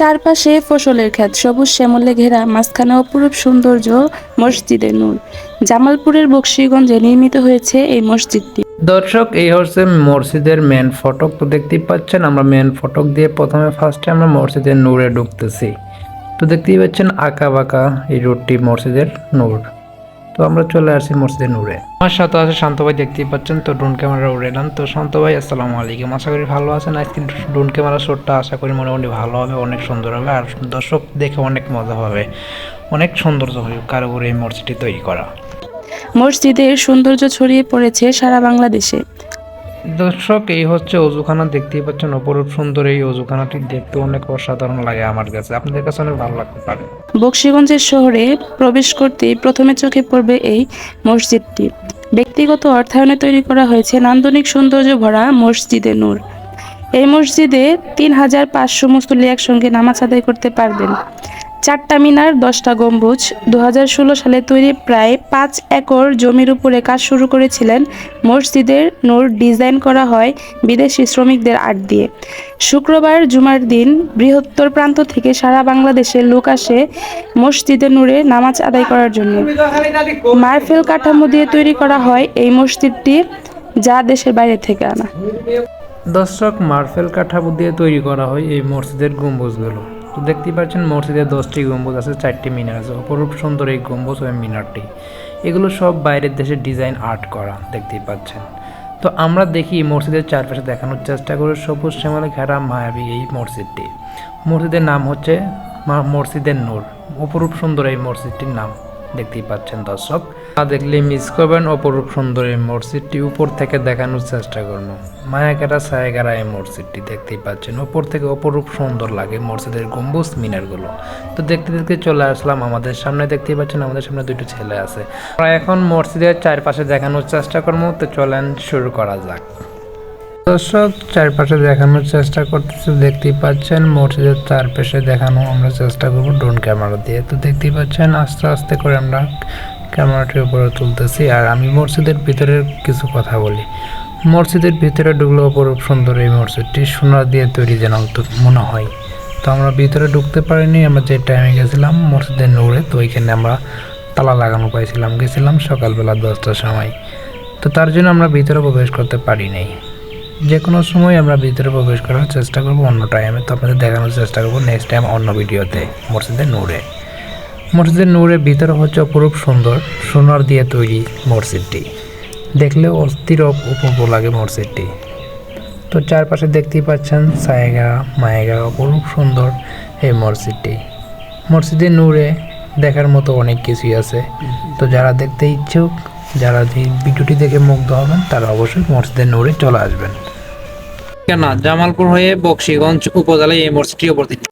চারপাশে ফসলের ক্ষেত, সবুজ শ্যামলে ঘেরা, মাঝখানে অপরূপ সৌন্দর্য মসজিদে নূর। জামালপুরের বক্সিগঞ্জে নির্মিত হয়েছে এই মসজিদটি। দর্শক, এই হচ্ছে মসজিদের মেন ফটক। তো দেখতেই পাচ্ছেন, আমরা মেন ফটক দিয়ে প্রথমে ফার্স্টে আমরা মসজিদের নূরে ঢুকতেছি। তো দেখতেই পাচ্ছেন আঁকা বাঁকা এই রোডটি মসজিদের নূর। তো আমরা চলে আসি মসজিদে নূরে। আমার সাথে আছে শান্ত ভাই, দেখতেই পাচ্ছেন তো ড্রোন ক্যামেরা উড়ে নেন। তো শান্ত ভাই, আসসালামু আলাইকুম। আশা করি ভালো আছেন। আজকে ড্রোন ক্যামেরা শটটা আশা করি মোটামুটি ভালো হবে, অনেক সুন্দর হবে। আর দর্শক দেখে অনেক মজা হবে। অনেক সৌন্দর্য হবে কারও এই মসজিদটি তৈরি করা। মসজিদের সৌন্দর্য ছড়িয়ে পড়েছে সারা বাংলাদেশে। দর্শক, এই হচ্ছে অজুখানা, দেখতেই পাচ্ছেন অপরূপ সুন্দর এই অজুখানাটি। দেখতে অনেক অসাধারণ লাগে আমার কাছে। আপনাদের কাছে অনেক ভালো লাগতে পারে। বক্সিগঞ্জের শহরে প্রবেশ করতেই প্রথমে চোখে পড়বে এই মসজিদটি। ব্যক্তিগত অর্থায়নে তৈরি করা হয়েছে নান্দনিক সৌন্দর্য ভরা মসজিদে নূর। এই মসজিদে তিন হাজার পাঁচশো মুসল্লি একসঙ্গে নামাজ আদায় করতে পারবেন। চারটা মিনার, দশটা গম্বুজ দু হাজার ষোলো সালে তৈরি প্রায় পাঁচ একর জমির উপরে কাজ শুরু করেছিলেন মসজিদের নূর ডিজাইন করা হয় বিদেশি শ্রমিকদের আট দিয়ে। শুক্রবার জুমার দিন বৃহত্তর প্রান্ত থেকে সারা বাংলাদেশে লোক আসে মসজিদে নূরে নামাজ আদায় করার জন্য। মার্ফেল কাঠামো দিয়ে তৈরি করা হয় এই মসজিদটি, যা দেশের বাইরে থেকে আনা। দর্শক মার্বেল কাঠামো দিয়ে তৈরি করা হয় এই মসজিদের গম্বুজগুলো। তো দেখতেই পাচ্ছেন মসজিদে দশটি গম্বুজ আছে, চারটি মিনার আছে। অপরূপ সুন্দর এই গম্বুজ ওই মিনারটি। এগুলো সব বাইরের দেশের ডিজাইন আর্ট করা, দেখতেই পাচ্ছেন। তো আমরা দেখি মসজিদের চারপাশে দেখানোর চেষ্টা করি সবুজ শ্যামলে ঘেরা মায়াবী এই মসজিদটি। মসজিদের নাম হচ্ছে মসজিদের নূর। অপরূপ সুন্দর এই মসজিদটির নাম। দেখতেই পাচ্ছেন দর্শক। না দেখলে মিস করবেন অপরূপ সুন্দর মসজিদটি উপর থেকে দেখানোর চেষ্টা করব। মায়াকেরা ছায়াকেরা এই মসজিদটি দেখতেই পাচ্ছেন। উপর থেকে অপরূপ সুন্দর লাগে মসজিদের গম্বুজ, মিনারগুলো। তো দেখতে দেখতে চলে আসলাম আমাদের সামনে। দেখতেই পাচ্ছেন আমাদের সামনে দুটো ছেলে আছে। আমরা এখন মসজিদের চারপাশে দেখানোর চেষ্টা করব। তো চলেন শুরু করা যাক। দর্শক, চারপাশে দেখানোর চেষ্টা করতেছে, দেখতেই পাচ্ছেন, মসজিদের চারপাশে দেখানো আমরা চেষ্টা করব ড্রোন ক্যামেরা দিয়ে। তো দেখতেই পাচ্ছেন, আস্তে আস্তে করে আমরা ক্যামেরাটির উপরে তুলতেছি। আর আমি মসজিদের ভিতরে কিছু কথা বলি। মসজিদের ভিতরে ঢুকলে অপরূপ সুন্দর এই মসজিদটি সোনা দিয়ে তৈরি যেন মনে হয়। তো আমরা ভিতরে ঢুকতে পারিনি, আমরা যে টাইমে গেছিলাম মসজিদের নূরে, তো ওইখানে আমরা তালা লাগানো পাইছিলাম। গেছিলাম সকালবেলা দশটার সময়। তো তার জন্য আমরা ভিতরে প্রবেশ করতে পারি নাই। যে কোনো সময় আমরা ভিতরে প্রবেশ করার চেষ্টা করব অন্য টাইমে তো আপনাদের দেখানোর চেষ্টা করব নেক্সট টাইম অন্য ভিডিওতে, মসজিদের নূরে। মসজিদের নূরের ভিতরে হচ্ছে অপরূপ সুন্দর, সোনার দিয়ে তৈরি মসজিদটি। দেখলে অস্থির অপ- অপূর্ব লাগে মসজিদটি। তো চারপাশে দেখতেই পাচ্ছেন সায়েগা মায়েগা অপরূপ সুন্দর এই মসজিদটি। মসজিদের নূরে দেখার মতো অনেক কিছুই আছে। তো যারা দেখতে ইচ্ছুক, যারা ভিডিওটি দেখে মুগ্ধ হবেন, তারা অবশ্যই মসজিদের নূরে চলে আসবেন। কেন জামালপুর হয়ে বক্সিগঞ্জ উপজেলায় এই মসজিদটি অবস্থিত।